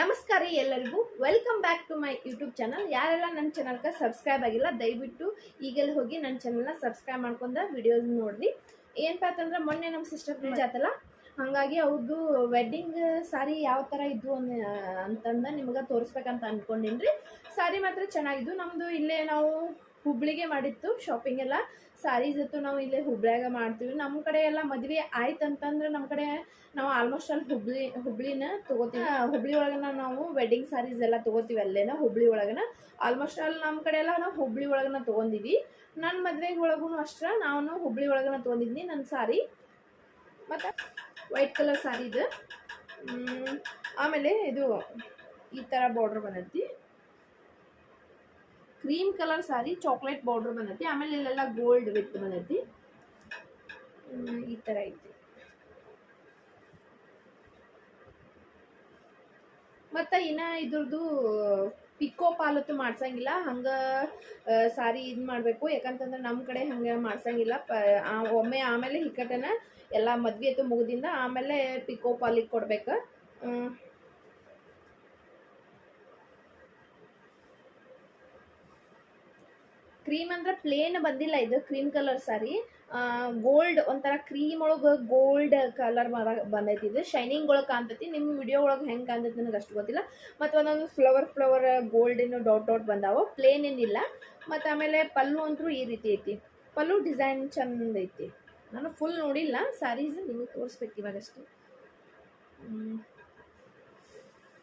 ನಮಸ್ಕಾರ ರೀ ಎಲ್ಲರಿಗೂ. Welcome back to my YouTube channel ಯಾರೆಲ್ಲ ನನ್ನ ಚಾನಲ್ಗೆ ಸಬ್ಸ್ಕ್ರೈಬ್ ಆಗಿಲ್ಲ ದಯವಿಟ್ಟು ಈಗೆಲ್ಲ ಹೋಗಿ ನನ್ನ ಚಾನಲ್ನ ಸಬ್ಸ್ಕ್ರೈಬ್ ಮಾಡ್ಕೊಂಡ ವಿಡಿಯೋಸ್ ನೋಡ್ರಿ. ಏನಪ್ಪ ಅಂತಂದ್ರೆ ಮೊನ್ನೆ ನಮ್ಮ ಸಿಸ್ಟರ್ ಫ್ರೀಜ್ ಆತಲ್ಲ ಹಾಗಾಗಿ ಅವ್ರದ್ದು ವೆಡ್ಡಿಂಗ್ ಸಾರಿ ಯಾವ ಥರ ಇದ್ವು ಅನ್ನ ಅಂತಂದ ನಿಮ್ಗೆ ತೋರಿಸ್ಬೇಕಂತ ಅಂದ್ಕೊಂಡಿನ್ರಿ ಸಾರಿ ಮಾತ್ರ ಚೆನ್ನಾಗಿದ್ದು ನಮ್ಮದು ಇಲ್ಲೇ ನಾವು ಹುಬ್ಳಿಗೆ ಮಾಡಿತ್ತು ಶಾಪಿಂಗ್ ಎಲ್ಲ. ಸಾರೀಸ್ ಇತ್ತು ನಾವು ಇಲ್ಲೇ ಹುಬ್ಳ್ಯಾಗ ಮಾಡ್ತೀವಿ. ನಮ್ಮ ಕಡೆ ಎಲ್ಲ ಮದ್ವೆ ಆಯ್ತು ಅಂತಂದ್ರೆ ನಮ್ಮ ಕಡೆ ನಾವು ಆಲ್ಮೋಸ್ಟ್ ಅಲ್ಲಿ ಹುಬ್ಳಿ, ಹುಬ್ಳಿನ ತಗೋತೀವಿ. ಹುಬ್ಳಿ ಒಳಗನ ನಾವು ವೆಡ್ಡಿಂಗ್ ಸಾರೀಸ್ ಎಲ್ಲ ತಗೋತೀವಿ ಅಲ್ಲೇನ, ಹುಬ್ಳಿ ಒಳಗನ. ಆಲ್ಮೋಸ್ಟ್ ಅಲ್ಲಿ ನಮ್ಮ ಕಡೆ ಎಲ್ಲ ನಾವು ಹುಬ್ಳಿ ಒಳಗನ ತೊಗೊಂಡಿವಿ. ನನ್ನ ಮದುವೆಗೆ ಒಳಗೂ ಅಷ್ಟೇ, ನಾನು ಹುಬ್ಳಿ ಒಳಗನ ತೊಗೊಂಡಿದ್ನಿ ನನ್ನ ಸಾರಿ. ಮತ್ತು ವೈಟ್ ಕಲರ್ ಸಾರಿ ಇದು ಆಮೇಲೆ ಇದು ಈ ಥರ ಬಾರ್ಡ್ರ್ ಬಂದೈತಿ. Cream colour sari, chocolate border ಬಂದೈತಿ ಆಮೇಲೆ ಇಲ್ಲೆಲ್ಲ ಗೋಲ್ಡ್ ವಿತ್ ಬಂದೈತಿ ಈ ಥರ ಐತಿ. ಮತ್ತು ಇನ್ನು ಇದ್ರದ್ದು ಪಿಕೋ ಪಾಲತ್ತು ಮಾಡ್ಸಂಗಿಲ್ಲ. ಹಂಗೆ ಸಾರಿ ಇದು ಮಾಡಬೇಕು. ಯಾಕಂತಂದ್ರೆ ನಮ್ಮ ಕಡೆ ಹಂಗೆ ಮಾಡ್ಸಂಗಿಲ್ಲ. ಪ ಒಮ್ಮೆ ಆಮೇಲೆ ಹಿಕ್ಕಟನ ಎಲ್ಲ ಮದ್ವೆ ಆಯ್ತು ಮುಗಿದಿಂದ ಆಮೇಲೆ ಪಿಕೋ ಪಾಲಿಗೆ ಕೊಡ್ಬೇಕು. ಕ್ರೀಮ್ ಅಂದ್ರೆ ಪ್ಲೇನ್ ಬಂದಿಲ್ಲ ಇದು ಕ್ರೀಮ್ ಕಲರ್ ಸಾರಿ ಗೋಲ್ಡ್ ಒಂಥರ ಕ್ರೀಮ್ ಒಳಗೆ ಗೋಲ್ಡ್ ಕಲರ್ ಬಂದೈತಿ ಇದು. ಶೈನಿಂಗ್ ಒಳಗೆ ಕಾಣ್ತೈತಿ. ನಿಮ್ಮ ವಿಡಿಯೋ ಒಳಗೆ ಹೆಂಗೆ ಕಾಣ್ತೈತಿ ನನಗೆ ಅಷ್ಟು ಗೊತ್ತಿಲ್ಲ. ಮತ್ತು ಒಂದೊಂದು ಫ್ಲವರ್ ಫ್ಲವರ್ ಗೋಲ್ಡಿನ ಡಾಟ್ ಡಾಟ್ ಬಂದಾವೆ. ಪ್ಲೇನ್ ಏನಿಲ್ಲ. ಮತ್ತು ಆಮೇಲೆ ಪಲ್ಲು ಅಂತೂ ಈ ರೀತಿ ಐತಿ. ಪಲ್ಲು ಡಿಸೈನ್ ಚಂದ ಐತಿ. ನಾನು ಫುಲ್ ನೋಡಿಲ್ಲ. ಸ್ಯಾರೀಸ್ ನಿಮಗೆ ತೋರಿಸ್ಬೇಕು ಇವಾಗ ಅಷ್ಟು.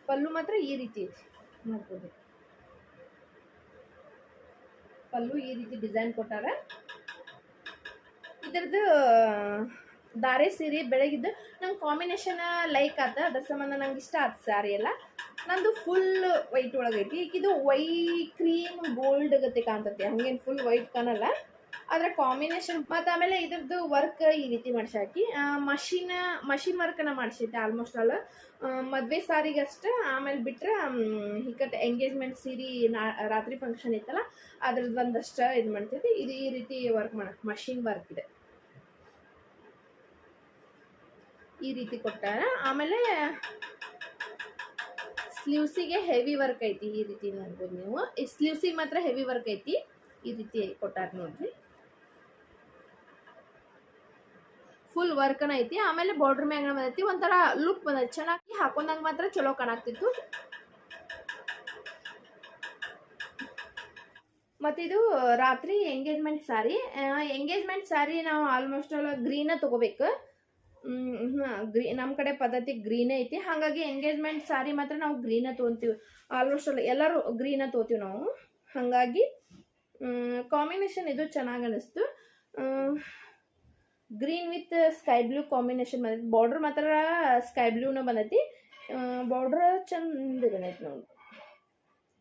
ಪಲ್ಲು ಮಾತ್ರ ಈ ರೀತಿ ಐತಿ. ನೋಡ್ಬೋದು. ಪಲ್ಲು ಈ ರೀತಿ ಡಿಸೈನ್ ಕೊಟ್ಟಾರ. ಇದರದ್ದು ದಾರೆ ಸೀರೆ ಬೆಳಗಿದ್ದು ನಂಗೆ ಕಾಂಬಿನೇಷನ್ ಲೈಕ್ ಆತ, ಅದ್ರ ಸಂಬಂಧ ನಂಗೆ ಇಷ್ಟ ಆತ ಸ್ಯಾರಿ ಎಲ್ಲ. ನಂದು ಫುಲ್ ವೈಟ್ ಒಳಗೈತಿ. ಇದು ವೈ ಕ್ರೀಮ್ ಗೋಲ್ಡ್ ಗತೆ ಕಾಣ್ತೈತಿ. ಹಂಗೇನು ಫುಲ್ ವೈಟ್ ಕಾಣಲ್ಲ. ಆದ್ರೆ ಕಾಂಬಿನೇಷನ್ ಮತ್ತು ಆಮೇಲೆ ಇದ್ರದ್ದು ವರ್ಕ್ ಈ ರೀತಿ ಮಾಡ್ಸಾಕಿ ಮಷಿನ ಮಷಿನ್ ವರ್ಕನ್ನು ಮಾಡಿಸಿದ್ದೆ ಆಲ್ಮೋಸ್ಟ್ ಆಲ್ ಮದುವೆ ಸಾರಿಗಷ್ಟೇ ಆಮೇಲೆ ಬಿಟ್ಟರೆ ಹಿಕ್ಕಟ್ಟೆ ಎಂಗೇಜ್ಮೆಂಟ್ ಸೀರೆ ನಾ, ರಾತ್ರಿ ಫಂಕ್ಷನ್ ಇತ್ತಲ್ಲ ಅದ್ರದ್ದು ಒಂದಷ್ಟು ಇದು ಮಾಡ್ತಿದ್ದೆ. ಇದು ಈ ರೀತಿ ವರ್ಕ್ ಮಾಡ ಮಷಿನ್ ವರ್ಕ್ ಇದೆ. ಈ ರೀತಿ ಕೊಟ್ಟಾರ. ಆಮೇಲೆ ಸ್ಲೀವ್ಸಿಗೆ ಹೆವಿ ವರ್ಕ್ ಐತಿ ಈ ರೀತಿ ನೋಡ್ಬೋದು ನೀವು. ಈ ಸ್ಲೀವ್ಸಿಗೆ ಮಾತ್ರ ಹೆವಿ ವರ್ಕ್ ಐತಿ. ಈ ರೀತಿ ಕೊಟ್ಟಾರ ನೋಡ್ರಿ. ಫುಲ್ ವರ್ಕ್ ಐತಿ, ಆಮೇಲೆ ಬಾರ್ಡರ್ ಮ್ಯಾಗ ಬಂದೈತಿ, ಒಂಥರ ಲುಕ್ ಬಂದೈತಿ, ಚೆನ್ನಾಗಿ ಹಾಕೊಂಡಾಗ ಮಾತ್ರ ಚಲೋ ಕಾಣಾಕ್ತಿತ್ತು. ಇದು ರಾತ್ರಿ ಎಂಗೇಜ್ಮೆಂಟ್ ಸಾರಿ ಎಂಗೇಜ್ಮೆಂಟ್ ಸಾರಿ ನಾವು ಆಲ್ಮೋಸ್ಟ್ ಆಲ್ ಗ್ರೀನ ತಗೋಬೇಕು. ಗ್ರೀ ನಮ್ಮ ಕಡೆ ಪದ್ಧತಿ ಗ್ರೀನೇ ಐತಿ, ಹಾಗಾಗಿ ಎಂಗೇಜ್ಮೆಂಟ್ ಸಾರಿ ಮಾತ್ರ ನಾವು ಗ್ರೀನ ತೊಗೊತೀವಿ. ಆಲ್ಮೋಸ್ಟ್ ಆಲ್ ಎಲ್ಲರೂ ಗ್ರೀನ ತೊಗೋತೀವಿ ನಾವು. ಹಾಗಾಗಿ ಕಾಂಬಿನೇಷನ್ ಇದು ಚೆನ್ನಾಗಿ ಅನ್ನಿಸ್ತು green with sky blue combination ಬಂದೈತಿ. ಬಾರ್ಡ್ರ್ ಮಾತ್ರ ಸ್ಕೈ ಬ್ಲೂನ ಬಂದೈತಿ. ಬಾರ್ಡ್ರ್ ಚಂದ ಬಂದೈತಿ ನೋಡಿ.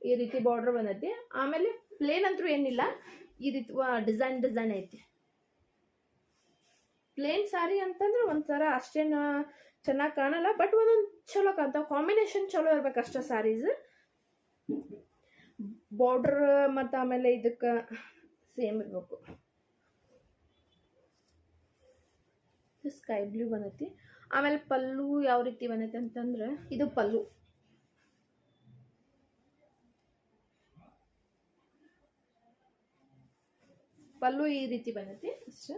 ಈ ರೀತಿ ಬಾರ್ಡ್ರ್ ಬಂದೈತಿ. ಆಮೇಲೆ ಪ್ಲೇನ್ ಅಂತೂ ಏನಿಲ್ಲ. ಈ ರೀತಿ ಡಿಸೈನ್ ಡಿಸೈನ್ ಐತಿ. ಪ್ಲೇನ್ ಸಾರಿ ಅಂತಂದ್ರೆ ಒಂಥರ ಅಷ್ಟೇನು ಚೆನ್ನಾಗಿ ಕಾಣಲ್ಲ. ಬಟ್ ಒಂದೊಂದು ಚಲೋ ಕಾಣ್ತಾವ. ಕಾಂಬಿನೇಷನ್ ಚಲೋ ಇರ್ಬೇಕು ಅಷ್ಟೇ ಸಾರೀಸ್ ಬಾರ್ಡ್ರ್ ಮತ್ತು ಆಮೇಲೆ ಇದಕ್ಕೆ ಸೇಮ್ ಇರಬೇಕು. ಸ್ಕೈ ಬ್ಲೂ ಬಂದೈತಿ ಆಮೇಲೆ ಪಲ್ಲು ಯಾವ ರೀತಿ ಬಂದೈತಿ ಅಂತಂದ್ರೆ ಇದು ಪಲ್ಲು. ಪಲ್ಲು ಈ ರೀತಿ ಬಂದೈತಿ ಅಷ್ಟೇ.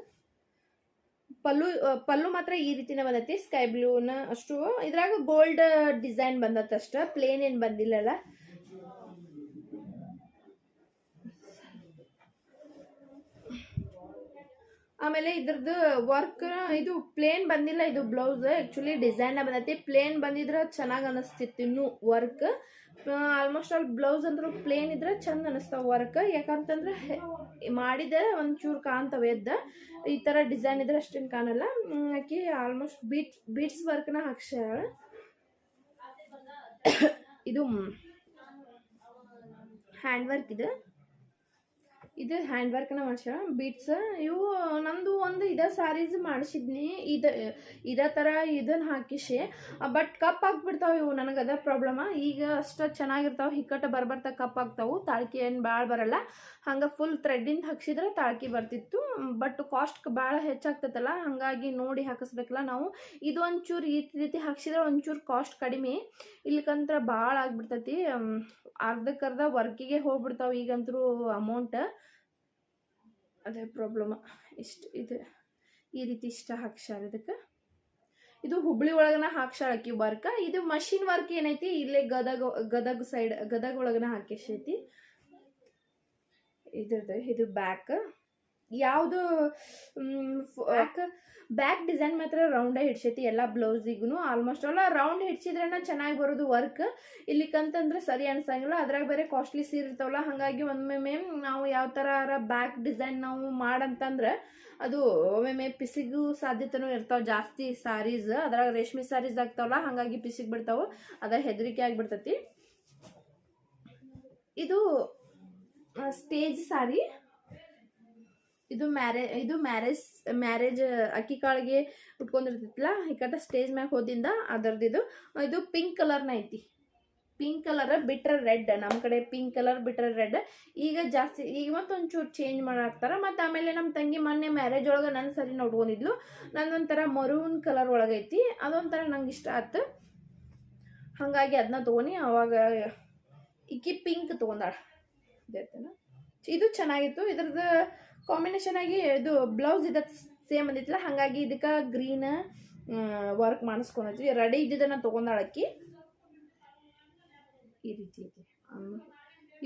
ಪಲ್ಲು ಪಲ್ಲು ಮಾತ್ರ ಈ ರೀತಿನೇ ಬಂದೈತಿ ಸ್ಕೈ ಬ್ಲೂನ ಅಷ್ಟು. ಇದ್ರಾಗ ಗೋಲ್ಡ್ ಡಿಸೈನ್ ಬಂದತ್ತಷ್ಟ ಪ್ಲೇನ್ ಏನು ಬಂದಿಲ್ಲಲ್ಲ. ಆಮೇಲೆ ಇದ್ರದ್ದು ವರ್ಕ್ ಇದು ಪ್ಲೇನ್ ಬಂದಿಲ್ಲ, ಇದು ಬ್ಲೌಸ್ ಆ್ಯಕ್ಚುಲಿ ಡಿಸೈನ್ ಬಂದೈತಿ. ಪ್ಲೇನ್ ಬಂದಿದ್ರೆ ಚೆನ್ನಾಗಿ ಅನಿಸ್ತಿತ್ತು ಇನ್ನೂ ವರ್ಕ್ ಆಲ್ಮೋಸ್ಟ್ ಆಲ್ ಬ್ಲೌಸ್ ಅಂದ್ರೆ ಪ್ಲೇನ್ ಇದ್ರೆ ಚಂದ ಅನಿಸ್ತಾವ ವರ್ಕ್ ಯಾಕಂತಂದ್ರೆ ಮಾಡಿದೆ ಒಂಚೂರು ಕಾಣ್ತವೆ ಎದ್ದ. ಈ ಥರ ಡಿಸೈನ್ ಇದ್ರೆ ಅಷ್ಟೇನು ಕಾಣಲ್ಲ. ಆಕೆ ಆಲ್ಮೋಸ್ಟ್ ಬೀಟ್ ಬೀಟ್ಸ್ ವರ್ಕ್ನ ಹಾಕ್ಸ್ಯಾಳ. ಇದು ಹ್ಯಾಂಡ್ ವರ್ಕ್ ಇದು. ಇದು ಹ್ಯಾಂಡ್ ವರ್ಕ್ನ ಮಾಡ್ಸ್ಯಾಳ ಬೀಟ್ಸ್ ಇವು ನಂದು ಒಂದು ಇದೇ ಸ್ಯಾರೀಸ್ ಮಾಡಿಸಿದ್ನಿ. ಇದು, ಇದೇ ಥರ ಇದನ್ನು ಹಾಕಿಸಿ. ಬಟ್ ಕಪ್ ಹಾಕ್ಬಿಡ್ತಾವೆ ಇವು, ನನಗೆ ಅದೇ ಪ್ರಾಬ್ಲಮ ಈಗ ಅಷ್ಟು ಚೆನ್ನಾಗಿರ್ತಾವೆ ಹಿಕ್ಕಟ್ಟು ಬರ್ಬರ್ತಾ ಕಪ್ ಆಗ್ತಾವು. ತಾಳ್ಕಿ ಏನು ಭಾಳ ಬರಲ್ಲ. ಹಂಗೆ ಫುಲ್ ಥ್ರೆಡ್ಡಿಂದ ಹಾಕ್ಸಿದ್ರೆ ತಾಳ್ಕಿ ಬರ್ತಿತ್ತು. ಬಟ್ ಕಾಸ್ಟ್ ಭಾಳ ಹೆಚ್ಚಾಗ್ತೈತಲ್ಲ, ಹಾಗಾಗಿ ನೋಡಿ ಹಾಕಿಸ್ಬೇಕಲ್ಲ ನಾವು. ಇದು ಒಂಚೂರು ಈ ರೀತಿ ಹಾಕ್ಸಿದ್ರೆ ಒಂಚೂರು ಕಾಸ್ಟ್ ಕಡಿಮೆ. ಇಲ್ಲಿಕಂತ್ರ ಭಾಳ ಆಗ್ಬಿಡ್ತೈತಿ. ಅರ್ಧಕ್ಕರ್ಧ ವರ್ಕಿಗೆ ಹೋಗ್ಬಿಡ್ತಾವೆ ಈಗಂತರೂ ಅಮೌಂಟ್ ಅದೇ ಪ್ರಾಬ್ಲಮ್ ಇಷ್ಟು ಇದು. ಈ ರೀತಿ ಇಷ್ಟ ಹಾಕ್ಸಾರ ಇದಕ್ಕೆ. ಇದು ಹುಬ್ಳಿ ಒಳಗನ ಹಾಕ್ಸಾಳಕ್ಕಿ ವರ್ಕ. ಇದು ಮಷಿನ್ ವರ್ಕ್ ಏನೈತಿ? ಇಲ್ಲೇ ಗದಗ ಗದಗ ಸೈಡ್ ಗದಗ ಒಳಗನ ಹಾಕಿಸೈತಿ ಇದ್ರದ್ದು, ಇದು ಬ್ಯಾಕ್ ಯಾವುದು ಬ್ಯಾಕ್ ಬ್ಯಾಕ್ ಡಿಸೈನ್ ಮಾತ್ರ ರೌಂಡೇ ಹಿಡ್ಸೈತಿ ಎಲ್ಲ ಬ್ಲೌಸಿಗೂ ಆಲ್ಮೋಸ್ಟ್ ಎಲ್ಲ ರೌಂಡ್ ಹಿಡ್ಸಿದ್ರೇನ ಚೆನ್ನಾಗಿ ಬರೋದು ವರ್ಕ್ ಇಲ್ಲಿಕ್ಕಂತಂದ್ರೆ ಸರಿ ಅನ್ಸಂಗಿಲ್ಲ. ಅದ್ರಾಗ ಬೇರೆ ಕಾಸ್ಟ್ಲಿ ಸೀರೆ ಇರ್ತಾವಲ್ಲ ಹಾಗಾಗಿ ಒಮ್ಮೊಮ್ಮೆ ನಾವು ಯಾವ ಥರ ಬ್ಯಾಕ್ ಡಿಸೈನ್ ನಾವು ಮಾಡಂತಂದ್ರೆ ಅದು ಒಮ್ಮೊಮ್ಮೆ ಪಿಸಿಗೂ ಸಾಧ್ಯತೆನೂ ಇರ್ತಾವೆ. ಜಾಸ್ತಿ ಸಾರೀಸ್ ಅದ್ರಾಗ ರೇಷ್ಮೆ ಸಾರೀಸ್ ಆಗ್ತಾವಲ್ಲ ಹಾಗಾಗಿ ಪಿಸಿಗೆ ಬಿಡ್ತಾವೆ. ಅದ ಹೆದರಿಕೆ ಆಗಿಬಿಡ್ತೈತಿ. ಇದು ಸ್ಟೇಜ್ ಸಾರಿ ಇದು ಮ್ಯಾರೇ, ಇದು ಮ್ಯಾರೇಜ್ ಮ್ಯಾರೇಜ್, ಅಕ್ಕಿ ಕಾಳಿಗೆ ಉಟ್ಕೊಂಡಿರ್ತಿತ್ತಲ್ಲ ಈ ಕಟ್ಟ ಸ್ಟೇಜ್ ಮ್ಯಾಗ ಹೋದಿಂದ ಅದರದ್ದು ಇದು. ಇದು ಪಿಂಕ್ ಕಲರ್ನ ಐತಿ. ಪಿಂಕ್ ಕಲರ್ ಬಿಟ್ರೆ ರೆಡ್ ನಮ್ಮ ಕಡೆ ಪಿಂಕ್ ಕಲರ್ ಬಿಟ್ರೆ ರೆಡ್. ಈಗ ಜಾಸ್ತಿ, ಈಗ ಮತ್ತೊಂಚೂರು ಚೇಂಜ್ ಮಾಡಾಕ್ತಾರ. ಮತ್ತು ಆಮೇಲೆ ನಮ್ಮ ತಂಗಿ ಮೊನ್ನೆ ಮ್ಯಾರೇಜ್ ಒಳಗೆ ನನ್ನ ಸರಿ ನೋಡ್ಕೊಂಡಿದ್ಲು. ನಂದೊಂಥರ ಮರೂನ್ ಕಲರ್ ಒಳಗೈತಿ ಅದೊಂಥರ ನಂಗೆ ಇಷ್ಟ ಆಯ್ತು ಹಾಗಾಗಿ ಅದನ್ನ ತೊಗೊಂಡು ಅವಾಗ ಇಕ್ಕಿ ಪಿಂಕ್ ತೊಗೊಂಡಾಳ. ಇದು ಚೆನ್ನಾಗಿತ್ತು. ಇದ್ರದ್ದು ಕಾಂಬಿನೇಷನ್ ಆಗಿ ಇದು ಬ್ಲೌಸ್ ಇದ್ದ ಸೇಮ್ ಬಂದಿತ್ತಲ್ಲ, ಹಾಗಾಗಿ ಇದಕ್ಕೆ ಗ್ರೀನ್ ವರ್ಕ್ ಮಾಡಿಸ್ಕೊಂಡೈತಿ ರೆಡಿ ಇದ್ದಿದ್ದನ್ನು ತೊಗೊಂಡಾಳಕ್ಕಿ ಈ ರೀತಿ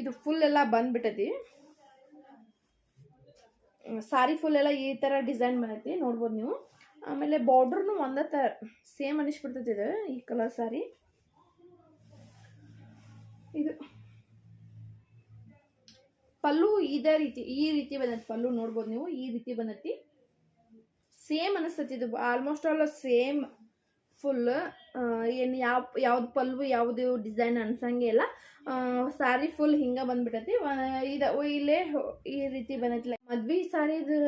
ಇದು ಫುಲ್ ಎಲ್ಲ ಬಂದ್ಬಿಟ್ಟೈತಿ. ಸಾರಿ ಫುಲ್ ಎಲ್ಲ ಈ ಥರ ಡಿಸೈನ್ ಬಂದೈತಿ, ನೋಡ್ಬೋದು ನೀವು. ಆಮೇಲೆ ಬಾರ್ಡ್ರೂ ಒಂದೇ ಥರ ಸೇಮ್ ಅನಿಸ್ಬಿಡ್ತೈತಿ ಇದು, ಈ ಕಲರ್ ಸಾರಿ ಇದು ಪಲ್ಲು ಇದೇ ರೀತಿ, ಈ ರೀತಿ ಬಂದೈತಿ ಪಲ್ಲು ನೋಡ್ಬೋದು ನೀವು, ಈ ರೀತಿ ಬಂದತ್ತಿ ಸೇಮ್ ಅನಿಸ್ತೈತಿ ಇದು ಆಲ್ಮೋಸ್ಟ್ ಆಲ್ ಸೇಮ್ ಫುಲ್ ಏನು ಯಾವ, ಯಾವ್ದು ಪಲ್ವು ಯಾವುದು ಡಿಸೈನ್ ಅನ್ಸಂಗೆ ಇಲ್ಲ. ಸಾರಿ ಫುಲ್ ಹಿಂಗೆ ಬಂದ್ಬಿಟ್ಟೈತಿ ಇದು ಇಲ್ಲೇ ಈ ರೀತಿ ಬಂದೈತಿ. ಮದ್ವಿ ಸಾರಿದು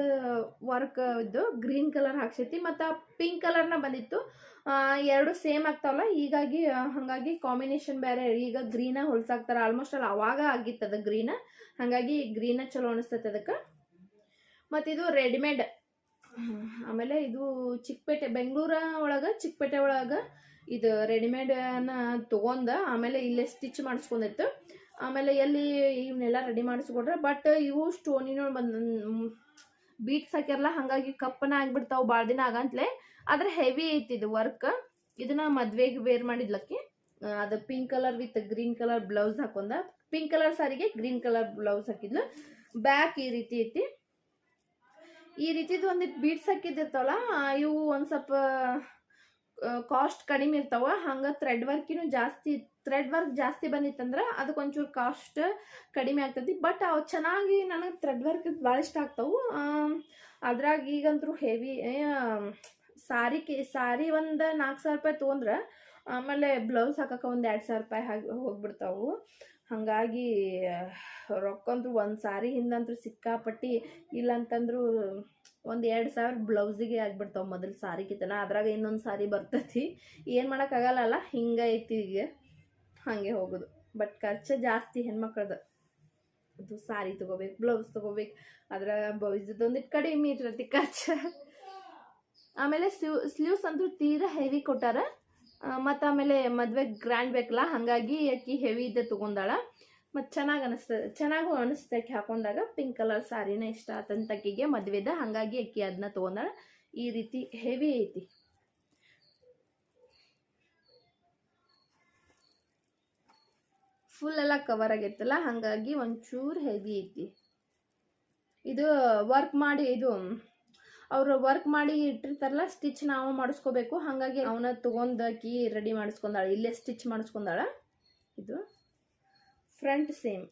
ವರ್ಕ್ ಇದ್ದು ಗ್ರೀನ್ ಕಲರ್ ಹಾಕ್ಸೈತಿ ಮತ್ತು ಪಿಂಕ್ ಕಲರ್ನ ಬಂದಿತ್ತು. ಎರಡು ಸೇಮ್ ಆಗ್ತಾವಲ್ಲ, ಹೀಗಾಗಿ, ಹಾಗಾಗಿ ಕಾಂಬಿನೇಷನ್ ಬೇರೆ. ಈಗ ಗ್ರೀನ ಹೊಲ್ಸಾಕ್ತಾರ. ಆಲ್ಮೋಸ್ಟ್ ಅಲ್ಲಿ ಅವಾಗ ಆಗಿತ್ತದ ಗ್ರೀನ ಹಾಗಾಗಿ ಗ್ರೀನ ಚಲೋ ಅನಿಸ್ತೈತೆ ಅದಕ್ಕೆ. ಮತ್ತು ಇದು ರೆಡಿಮೇಡ್ ಆಮೇಲೆ ಇದು ಚಿಕ್ಕಪೇಟೆ, ಬೆಂಗಳೂರ ಒಳಗೆ, ಚಿಕ್ಕಪೇಟೆ ಒಳಗೆ ಇದು ರೆಡಿಮೇಡನ್ನ ತೊಗೊಂಡು ಆಮೇಲೆ ಇಲ್ಲೇ ಸ್ಟಿಚ್ ಮಾಡಿಸ್ಕೊಂಡಿತ್ತು ಆಮೇಲೆ ಎಲ್ಲಿ ಇವನ್ನೆಲ್ಲ ರೆಡಿ ಮಾಡಿಸ್ಕೊಟ್ರೆ ಬಟ್ ಇವು ಸ್ಟೋನಿನೂ ಬಂದ ಬೀಟ್ಸ್ ಹಾಕಿರಲ್ಲ ಹಾಗಾಗಿ ಕಪ್ಪನ ಆಗಿಬಿಡ್ತಾವೆ ಭಾಳ ದಿನ ಆಗಂತ್ಲೆ. ಆದರೆ ಹೆವಿ ಐತಿ ಇದು ವರ್ಕ್ ಇದನ್ನ ಮದುವೆಗೆ ವೇರ್ ಮಾಡಿದ್ಲಕ್ಕೆ. ಅದು pink colour with green colour blouse ಹಾಕೊಂಡ. ಪಿಂಕ್ ಕಲರ್ ಸಾರಿಗೆ ಗ್ರೀನ್ ಕಲರ್ ಬ್ಲೌಸ್ ಹಾಕಿದ್ಲು. ಬ್ಯಾಕ್ ಈ ರೀತಿ ಐತಿ. ಈ ರೀತಿದು ಒಂದಿಟ್ಟು ಬೀಟ್ಸ್ ಹಾಕಿದ್ದಿರ್ತಾವಲ್ಲ ಇವು ಒಂದು ಸ್ವಲ್ಪ ಕಾಸ್ಟ್ ಕಡಿಮೆ ಇರ್ತಾವ. ಹಂಗೆ ಥ್ರೆಡ್ ವರ್ಕಿನೂ ಜಾಸ್ತಿ ಥ್ರೆಡ್ ವರ್ಕ್ ಜಾಸ್ತಿ ಬಂದಿತ್ತಂದ್ರೆ ಅದಕ್ಕೆ ಒಂಚೂರು ಕಾಸ್ಟ್ ಕಡಿಮೆ ಆಗ್ತೈತಿ. ಬಟ್ ಅವು ಚೆನ್ನಾಗಿ ನನಗೆ ಥ್ರೆಡ್ ವರ್ಕ್ ಭಾಳ ಇಷ್ಟ ಆಗ್ತಾವು. ಅದ್ರಾಗ ಈಗಂತೂ ಹೆವಿ ಸಾರಿ ಕಿ, ಸಾರಿ ಒಂದು ನಾಲ್ಕು ಸಾವಿರ ರೂಪಾಯಿ ತೊಗೊಂಡ್ರೆ, ಆಮೇಲೆ ಬ್ಲೌಸ್ ಹಾಕಕ್ಕೆ ಒಂದು ಎರಡು ಸಾವಿರ ರೂಪಾಯಿ ಹಾಗೆ ಹೋಗ್ಬಿಡ್ತಾವು. ಹಾಗಾಗಿ ರೊಕ್ಕಂತೂ ಒಂದು ಸಾರಿ ಹಿಂದಂತೂ ಸಿಕ್ಕಾಪಟ್ಟಿ ಇಲ್ಲಂತಂದ್ರೂ ಒಂದು ಎರಡು ಸಾವಿರ ಬ್ಲೌಸಿಗೆ ಆಗ್ಬಿಡ್ತಾವೆ ಮೊದಲು ಸಾರಿಗಿತನ ಅದ್ರಾಗ ಇನ್ನೊಂದು ಸಾರಿ ಬರ್ತೈತಿ. ಏನು ಮಾಡೋಕ್ಕಾಗಲ್ಲ ಹಿಂಗೆ ಐತಿ ಈಗ. ಹಾಗೆ ಹೋಗೋದು. ಬಟ್ ಖರ್ಚು ಜಾಸ್ತಿ ಹೆಣ್ಮಕ್ಳದ್ದು ಅದು ಸಾರಿ ತೊಗೋಬೇಕು, ಬ್ಲೌಸ್ ತೊಗೋಬೇಕು. ಅದರ ಬ್ಲೌಸದೊಂದಿಟ್ಟು ಕಡಿಮೆ ಇರ್ತೈತಿ ಖರ್ಚು. ಆಮೇಲೆ ಸ್ಲೀವ್, ಸ್ಲೀವ್ಸ್ ಅಂತೂ ತೀರಾ ಹೆವಿ ಕೊಟ್ಟಾರ. ಮತ್ತು ಆಮೇಲೆ ಮದುವೆ ಗ್ರ್ಯಾಂಡ್ ಬೇಕಲ್ಲ? ಹಾಗಾಗಿ ಅಕ್ಕಿ ಹೆವಿ ಇದ್ದೆ ತೊಗೊಂಡಾಳ. ಮತ್ತು ಚೆನ್ನಾಗಿ ಅನಿಸ್ತದೆ ಚೆನ್ನಾಗೂ ಅನಿಸ್ತದೆ ಅಕ್ಕಿ ಹಾಕೊಂಡಾಗ ಪಿಂಕ್ ಕಲರ್ ಸಾರಿನ ಇಷ್ಟ ಆತಂತ ಮದುವೆ ಮದುವೆದ. ಹಾಗಾಗಿ ಅಕ್ಕಿ ಅದನ್ನ ತೊಗೊಂಡಾಳ. ಈ ರೀತಿ ಹೆವಿ ಐತಿ. ಫುಲ್ ಎಲ್ಲ ಕವರ್ ಆಗೈತಲ್ಲ? ಹಾಗಾಗಿ ಒಂಚೂರು ಹೆವಿ ಐತಿ. ಇದು ವರ್ಕ್ ಮಾಡಿ ಇದು ಅವರು ವರ್ಕ್ ಮಾಡಿ ಇಟ್ಟಿರ್ತಾರಲ್ಲ ಸ್ಟಿಚ್ ನಾವು ಮಾಡಿಸ್ಕೋಬೇಕು. ಹಾಗಾಗಿ ಅವನ ತೊಗೊಂಡಾಕಿ ರೆಡಿ ಮಾಡಿಸ್ಕೊಂಡಾಳ. ಇಲ್ಲೇ ಸ್ಟಿಚ್ ಮಾಡಿಸ್ಕೊಂಡಾಳ. ಇದು ಫ್ರಂಟ್ ಸೇಮ್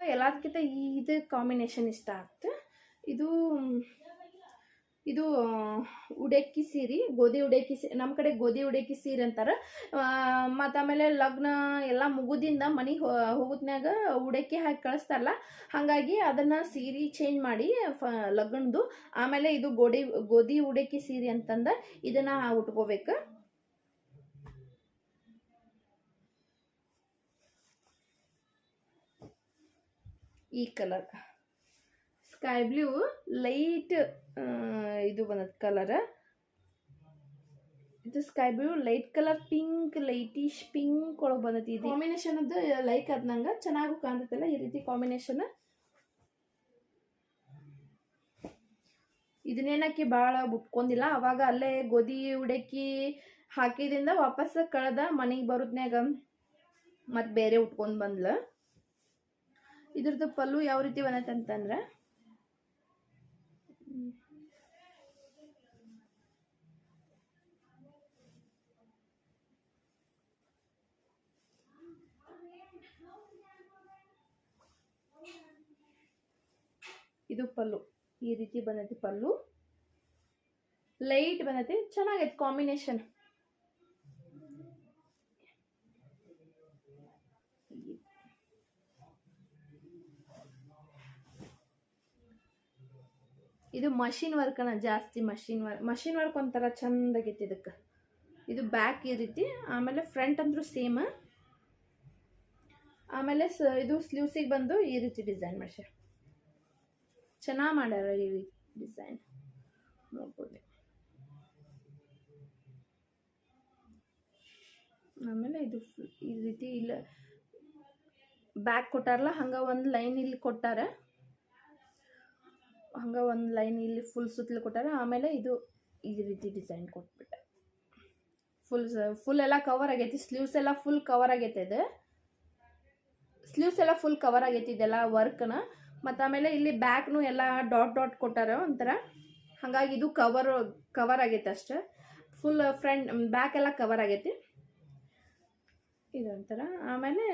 ಎಲ್ಲದಕ್ಕಿಂತ ಇದು ಕಾಂಬಿನೇಷನ್ ಇಷ್ಟ ಆಗ್ತದೆ ಇದು ಇದು ಉಡಕ್ಕಿ ಸೀರೆ, ಗೋಧಿ ಉಡಕ್ಕಿ ಸೀರೆ ನಮ್ಮ ಕಡೆ ಗೋಧಿ ಉಡಕ್ಕಿ ಸೀರೆ ಅಂತಾರೆ. ಮತ್ತು ಆಮೇಲೆ ಲಗ್ನ ಎಲ್ಲ ಮುಗುದಿಂದ ಮನೆಗೆ ಹೋಗುತ್ನ್ಯಾಗ ಉಡಕ್ಕಿ ಹಾಕಿ ಕಳಿಸ್ತಾರಲ್ಲ, ಹಾಗಾಗಿ ಅದನ್ನು ಸೀರೆ ಚೇಂಜ್ ಮಾಡಿ ಫ, ಲಗ್ನದ್ದು. ಆಮೇಲೆ ಇದು ಗೋಡಿ, ಗೋಧಿ ಉಡಕ್ಕಿ ಸೀರೆ ಅಂತಂದು ಇದನ್ನು ಉಟ್ಕೋಬೇಕು. ಈ ಕಲರ್ ಸ್ಕೈ ಬ್ಲೂ ಲೈಟ್ ಇದು ಬಂದದ ಕಲರ್ ಇದು sky blue light colour pink lightish pink ಒಳಗೆ ಬಂದೈತಿ ಇದು. ಕಾಂಬಿನೇಷನ್ ಅದು ಲೈಕ್ ಅದ್ ನಂಗೆ ಚೆನ್ನಾಗೂ ಕಾಣ್ತೈತಲ್ಲ ಈ ರೀತಿ ಕಾಂಬಿನೇಷನ್ ಇದನ್ನೇನಕ್ಕೆ ಭಾಳ ಬಿಟ್ಕೊಂಡಿಲ್ಲ, ಅವಾಗ ಅಲ್ಲೇ ಗೋಧಿ ಉಡಕ್ಕಿ ಹಾಕಿದಿಂದ ವಾಪಸ್ ಕಳೆದ ಮನೆಗೆ ಬರುದ್ನಾಗ ಮತ್ತು ಬೇರೆ ಉಟ್ಕೊಂಡು ಬಂದ್ಲ. ಇದ್ರದ್ದು ಪಲ್ಲು ಯಾವ ರೀತಿ ಬಂದೈತೆ ಅಂತಂದ್ರೆ ಇದು ಪಲ್ಲು. ಈ ರೀತಿ ಬಂದೈತಿ ಪಲ್ಲು. ಲೈಟ್ ಬಂದೈತಿ. ಚೆನ್ನಾಗೈತೆ ಕಾಂಬಿನೇಷನ್ ಇದು ಮಷಿನ್ ವರ್ಕನ ಜಾಸ್ತಿ ಮಷಿನ್ ವರ್ಕ್ ಮಷಿನ್ ವರ್ಕ್ ಒಂಥರ ಚಂದಾಗೈತಿ ಇದಕ್ಕೆ. ಇದು ಬ್ಯಾಕ್ ಈ ರೀತಿ, ಆಮೇಲೆ ಫ್ರಂಟ್ ಅಂದ್ರೂ ಸೇಮ್ ಆಮೇಲೆ ಸ, ಇದು ಸ್ಲೀವ್ಸಿಗೆ ಬಂದು ಈ ರೀತಿ ಡಿಸೈನ್ ಮಾಡ್ಸ್ಯಾರ. ಚೆನ್ನಾಗಿ ಮಾಡ್ಯಾರ ಈ ರೀತಿ ಡಿಸೈನ್ ನೋಡ್ಬೋದು. ಆಮೇಲೆ ಇದು ಈ ರೀತಿ ಇಲ್ಲ. ಬ್ಯಾಕ್ ಕೊಟ್ಟಾರಲ್ಲ, ಹಂಗೆ ಒಂದು ಲೈನ್ ಇಲ್ಲಿ ಕೊಟ್ಟಾರ. ಹಂಗೆ ಒಂದು ಲೈನ್ ಇಲ್ಲಿ ಫುಲ್ ಸುತ್ತಲೂ ಕೊಟ್ಟಾರ, ಆಮೇಲೆ ಇದು ಈ ರೀತಿ ಡಿಸೈನ್ ಕೊಟ್ಬಿಟ್ಟೆ. ಫುಲ್ ಫುಲ್ ಎಲ್ಲ ಕವರ್ ಆಗೈತಿ ಸ್ಲೀವ್ಸ್ ಎಲ್ಲ ಫುಲ್ ಕವರ್ ಆಗೈತೆ ಇದು. ಸ್ಲೀವ್ಸ್ ಎಲ್ಲ ಫುಲ್ ಕವರ್ ಆಗೈತಿ ಇದೆಲ್ಲ ವರ್ಕ್ನ ಮತ್ತು ಆಮೇಲೆ ಇಲ್ಲಿ ಬ್ಯಾಕ್ನು ಎಲ್ಲ ಡಾಟ್ ಡಾಟ್ ಕೊಟ್ಟಾರ ಒಂಥರ. ಹಾಗಾಗಿ ಇದು ಕವರ್ ಕವರ್ ಆಗೈತೆ ಅಷ್ಟೆ. ಫುಲ್ ಫ್ರಂಟ್ ಬ್ಯಾಕ್ ಎಲ್ಲ ಕವರ್ ಆಗೈತಿ. ಇದೊಂಥರ. ಆಮೇಲೆ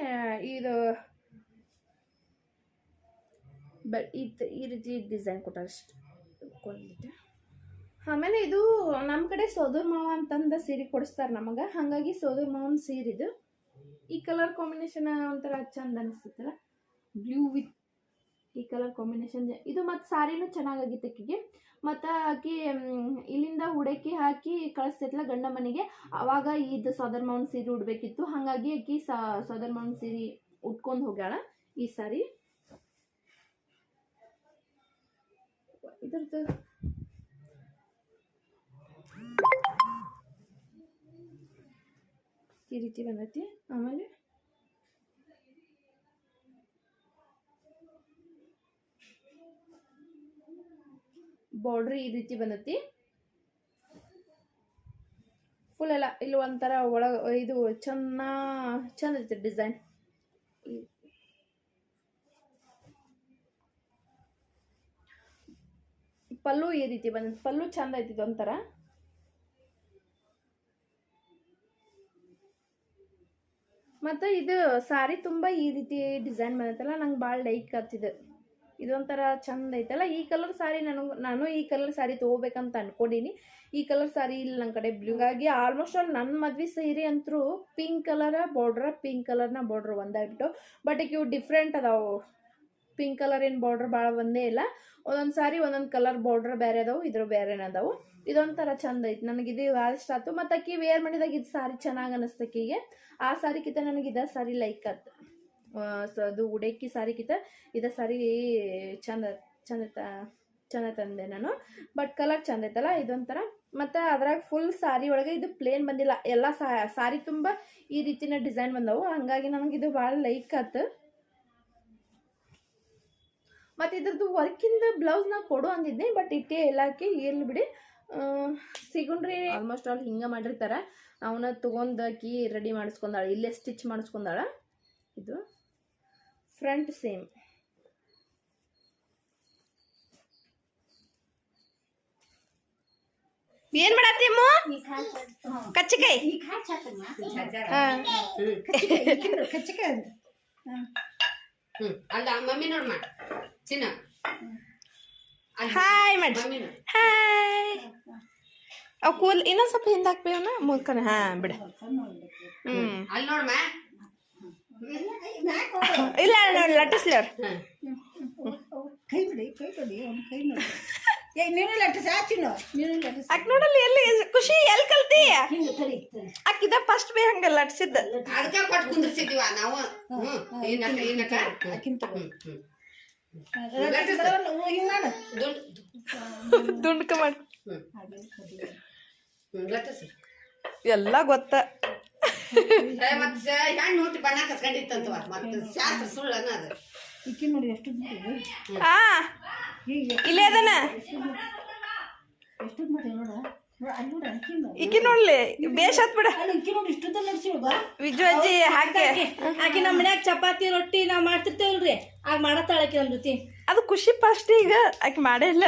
ಇದು ಬ ಇದು ಈ ರೀತಿ ಡಿಸೈನ್ ಕೊಟ್ಟ ಅಷ್ಟು ಆಮೇಲೆ ಇದು ನಮ್ಮ ಕಡೆ ಸೋದರ್ ಮಾವ ಅಂತಂದ ಸೀರೆ ಕೊಡಿಸ್ತಾರೆ ನಮಗೆ. ಹಾಗಾಗಿ ಸೋದರ್ ಮಾವನ ಸೀರೆ ಇದು. ಈ ಕಲರ್ ಕಾಂಬಿನೇಷನ್ ಒಂಥರ ಚಂದ ಅನಿಸ್ತೈತಲ್ಲ? ಬ್ಲೂ ವಿತ್ ಈ ಕಲರ್ ಕಾಂಬಿನೇಷನ್ ಇದು ಮತ್ತು ಸಾರಿನೂ ಚೆನ್ನಾಗಾಗಿತ್ತು ಆಕಿಗೆ ಮತ್ತು ಆಕೆ ಇಲ್ಲಿಂದ ಉಡಕ್ಕಿ ಹಾಕಿ ಕಳಿಸ್ತೈತಲ್ಲ ಗಂಡ ಮನೆಗೆ. ಅವಾಗ ಇದು ಸೋದರ್ ಮಾವನ ಸೀರೆ ಉಡ್ಬೇಕಿತ್ತು. ಹಾಗಾಗಿ ಆಕೆ ಸೋದರ್ ಮಾವನ ಸೀರೆ ಉಟ್ಕೊಂಡು ಹೋಗ್ಯಾಳ ಈ ಸಾರಿ. ಇದ್ರದ್ದು. ಈ ರೀತಿ ಬಂದೈತಿ. ಆಮೇಲೆ ಬಾರ್ಡ್ರಿ ಈ ರೀತಿ ಬಂದೈತಿ. ಫುಲ್ ಎಲ್ಲ ಇಲ್ಲಿ ಒಂಥರ ಒಳಗೆ ಇದು ಚೆನ್ನ ಚಂದ ಐತಿ ಡಿಸೈನ್ ಪಲ್ಲು ಈ ರೀತಿ ಬಂದಿತ್ತು ಪಲ್ಲು ಚಂದ ಐತಿ ಒಂಥರ. ಮತ್ತು ಇದು ಸಾರಿ ತುಂಬ ಈ ರೀತಿ ಡಿಸೈನ್ ಬಂದೈತಲ್ಲ, ನಂಗೆ ಭಾಳ ಲೈಕ್ ಆಗ್ತಿದೆ. ಇದೊಂಥರ ಚಂದ ಐತಲ್ಲ, ಈ ಕಲರ್ ಸಾರಿ ನನಗೆ ನಾನು ಈ ಕಲರ್ ಸಾರಿ ತೊಗೋಬೇಕಂತ ಅನ್ಕೊಂಡಿನಿ. ಈ ಕಲರ್ ಸಾರಿ ಇಲ್ಲಿ ನನ್ನ ಕಡೆ ಬ್ಲೂ ಆಗಿ ಆಲ್ಮೋಸ್ಟ್ ಆಲ್ ನನ್ನ ಮದ್ವೆ ಸೀರೆ ಅಂತೂ ಪಿಂಕ್ ಕಲರ ಬಾರ್ಡ್ರ ಪಿಂಕ್ ಕಲರ್ನ ಬಾರ್ಡ್ರ್ ಒಂದಾಗ್ಬಿಟ್ಟು ಬಟ್ ಇವು ಡಿಫ್ರೆಂಟ್ ಅದಾವು. ಪಿಂಕ್ ಕಲರ್ ಏನು ಬಾರ್ಡ್ರ್ ಭಾಳ ಒಂದೇ ಇಲ್ಲ. ಒಂದೊಂದು ಸಾರಿ, ಒಂದೊಂದು ಕಲರ್ ಬಾರ್ಡ್ರ್ ಬೇರೆ ಅದಾವು, ಇದ್ರ ಬೇರೆನೇ ಅದಾವು. ಇದೊಂಥರ ಚಂದ ಐತಿ. ನನಗೆ ಇದು ಭಾಳ ಇಷ್ಟ ಆಯ್ತು ಮತ್ತು ಅಕ್ಕಿ ವೇರ್ ಮಾಡಿದಾಗ ಇದು ಸಾರಿ ಚೆನ್ನಾಗಿ ಅನ್ನಿಸ್ತಕ್ಕಿಗೆ ಆ ಸಾರಿಕಿತ ನನಗೆ ಇದ ಸಾರಿ ಲೈಕ್ ಆಯ್ತು ಅದು ಉಡೇಕಿ ಸಾರಿಕಿತ ಇದ ಸಾರಿ ಚಂದ ಚಂದ ಚಂದ ತಂದೆ ನಾನು. ಬಟ್ ಕಲರ್ ಚಂದ ಐತಲ್ಲ, ಇದೊಂಥರ. ಮತ್ತು ಅದ್ರಾಗ ಫುಲ್ ಸಾರಿ ಒಳಗೆ ಇದು ಪ್ಲೇನ್ ಬಂದಿಲ್ಲ. ಎಲ್ಲ ಸಾರಿ ತುಂಬ ಈ ರೀತಿನ ಡಿಸೈನ್ ಬಂದವು. ಹಂಗಾಗಿ ನನಗೆ ಇದು ಭಾಳ ಲೈಕ್ ಆಯ್ತು ಮತ್ತು ಇದ್ರದ್ದು ವರ್ಕಿಂದ ಬ್ಲೌಸ್ನ ಕೊಡು ಅಂದಿದ್ದೆ ಬಟ್ ಇಟ್ಟೇ ಎಲ್ಲಕ್ಕೆ ಇರ್ಲಿ ಬಿಡಿ. ಸಿಗುಂಡ್ರಿ ಆಲ್ಮೋಸ್ಟ್ ಆಲ್ ಹಿಂಗೆ ಮಾಡಿರ್ತಾರೆ. ಅವನ್ನ ತೊಗೊಂಡಾಕಿ ರೆಡಿ ಮಾಡ್ಸ್ಕೊಂಡಾಳ. ಇಲ್ಲೇ ಸ್ಟಿಚ್ ಮಾಡಿಸ್ಕೊಂಡಾಳ. ಇದು ಫ್ರಂಟ್ ಸೇಮ್ ಏನ್ ಮಾಡತ್ತಿ ಅಮ್ಮು? ಕಚ್ಚಕಾಯಿ? ಹ್ಮ್. ಅಲ್ಲ ಮಮ್ಮಿ ನೋಡ್ಮ ಚಿನ್ನ. ಹಾಯ್ ಮಾಡಿ ಹಾಯ್ ಅವ್ ಕೂಲ್ ಇನ್ನೊಂದು ಸ್ವಲ್ಪ ಹಿಂದೆ ಹಾಕ್ಬೇವನ ಮುಲ್ಕನ ಹಾ ಬಿಡ. ಹ್ಮ್. ಅಲ್ಲಿ ನೋಡಮ್ಮ ಇಲ್ಲ ನೋಡಿ ಲಟ್ಟಿಸ್ಲಿ ಅವ್ರು. ಕೈ ಬಿಡಿ ಕೈ ಬಿಡಿ ಅವ್ನ ಕೈ ನೋಡಿ. ಏ ನೀನು ಲಟ್ಟಿಸಿ ಆಚಿನ ನೀನು ಲಟ್ಟಿಸಿ. ಅಕ್ ನೋಡಲ್ಲಿ ಎಲ್ಲಿ ಖುಷಿ ಎಲ್ಲಿ ಕಲ್ತಿ? ಅಕ್ಕಿದ ಫಸ್ಟ್ ಬೇ ಹಂಗ ಲಟ್ಸಿದ್ದ ಅದಕ್ಕೆ ಕೊಟ್ಟು ಕುಂದಿರ್ಸಿದ್ವಿ ನಾವು? ಏನಕ್ಕ ಏನಕ್ಕ ಆಕಿನ್ ದುಂಡ್ಕ ಮಾಡಿ. ಎಲ್ಲ ಗೊತ್ತ. ಇಲ್ಲೇ ಅದನ ಎಷ್ಟು ಈಕಿ ನೋಡ್ಲಿ ಬೇಷ್ ಆತ್ ಬಿಡ. ವಿಜು ಅಜ್ಜಿ ಹಾಕಿ. ಆಕಿ ನಮ್ಮ ಮನ್ಯಾಗ ಚಪಾತಿ ರೊಟ್ಟಿ ನಾವ್ ಮಾಡ್ತಿರ್ತೇವಲ್ರಿ. ಆಗ ಮಾಡತ್ತಾಳ ಆಕಿ ನಮ್ ಜೊತೆ. ಅದು ಖುಷಿ ಫಸ್ಟ್ ಈಗ ಆಕಿ ಮಾಡೇ ಇಲ್ಲ.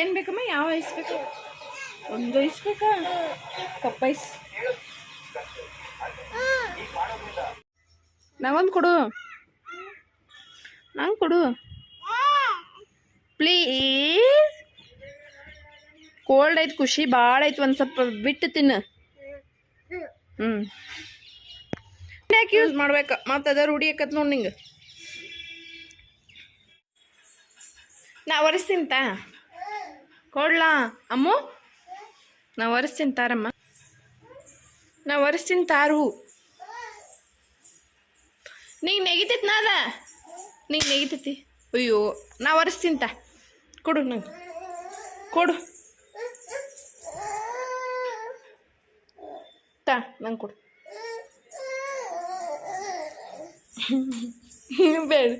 ಏನ್ ಬೇಕಮ್ಮ? ಯಾವ ಐಸ್ ಬೇಕು? ಒಂದು ಐಸ್ ಬೇಕಾ? Cup ice. ನಾವೊಂದು ಕೊಡು. ನಂಗೆ ಕೊಡು. ಪ್ಲೀಸ್. ಕೋಲ್ಡ್ ಐತೆ ಖುಷಿ ಭಾಳ ಐತೆ ಒಂದು ಸ್ವಲ್ಪ ಬಿಟ್ಟು ತಿನ್ನು. ಹ್ಞೂ ಯಾಕೆ ಯೂಸ್ ಮಾಡ್ಬೇಕು? ಮತ್ತೆ ಅದ ರೂಢಿ ನೋಡಿ ನಿಂಗೆ. ನಾ ಒರೆಸ್ತೀನಿ ತಾ. ಕೊಡ್ಲಾ? ಅಮ್ಮು? ನಾ ಒರೆಸ್ತೀನಿ ತಾರಮ್ಮ. ನಾ ಒರೆಸ್ತೀನಿ ತಾರು. ನಿಂಗೆ ನೆಗಿತೈತಿ ನಾದ ನೀ ನೆಗಿತೈತಿ. ಅಯ್ಯೋ, ನಾ ತಾ. ಕೊಡು ನಂಗೆ. ಕೊಡು. ತ, ನಂಗೆ ಕೊಡು. ಬೇಡ.